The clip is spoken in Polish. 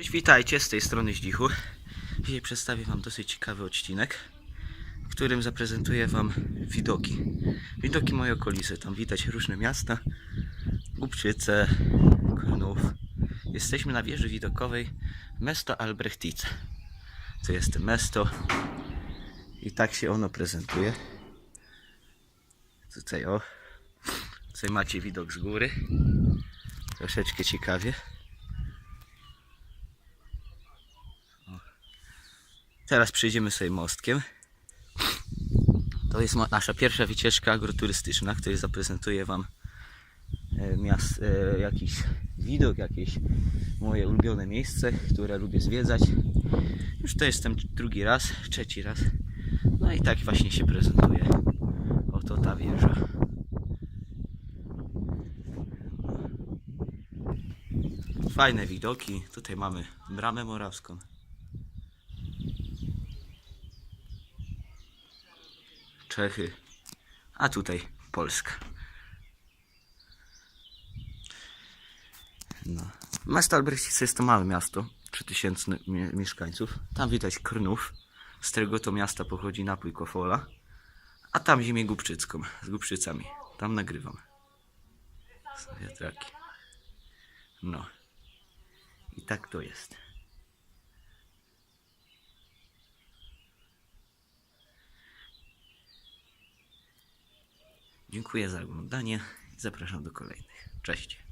Cześć, witajcie z tej strony Zdzichu. Dzisiaj przedstawię Wam dosyć ciekawy odcinek, w którym zaprezentuję Wam widoki. Widoki mojej okolicy. Tam widać różne miasta, Głubczyce, Krnów. Jesteśmy na wieży widokowej Mesto Albrechtice. To jest Mesto i tak się ono prezentuje. Tutaj o, tutaj macie widok z góry. Troszeczkę ciekawie. Teraz przejdziemy sobie mostkiem. To jest nasza pierwsza wycieczka agroturystyczna, której zaprezentuję Wam e, miast, e, jakiś widok, jakieś moje ulubione miejsce, które lubię zwiedzać. Już to jestem drugi raz, trzeci raz. No i tak właśnie się prezentuje. Oto ta wieża. Fajne widoki. Tutaj mamy bramę morawską. Czechy, a tutaj Polska. No. Miasto jest to małe miasto, 3000 mie- mieszkańców. Tam widać Krnów, z którego to miasta pochodzi napój Kofola. A tam ziemię Głubczycką, z Głubczycami. Tam nagrywam. Wiatraki. No. I tak to jest. Dziękuję za oglądanie i zapraszam do kolejnych. Cześć.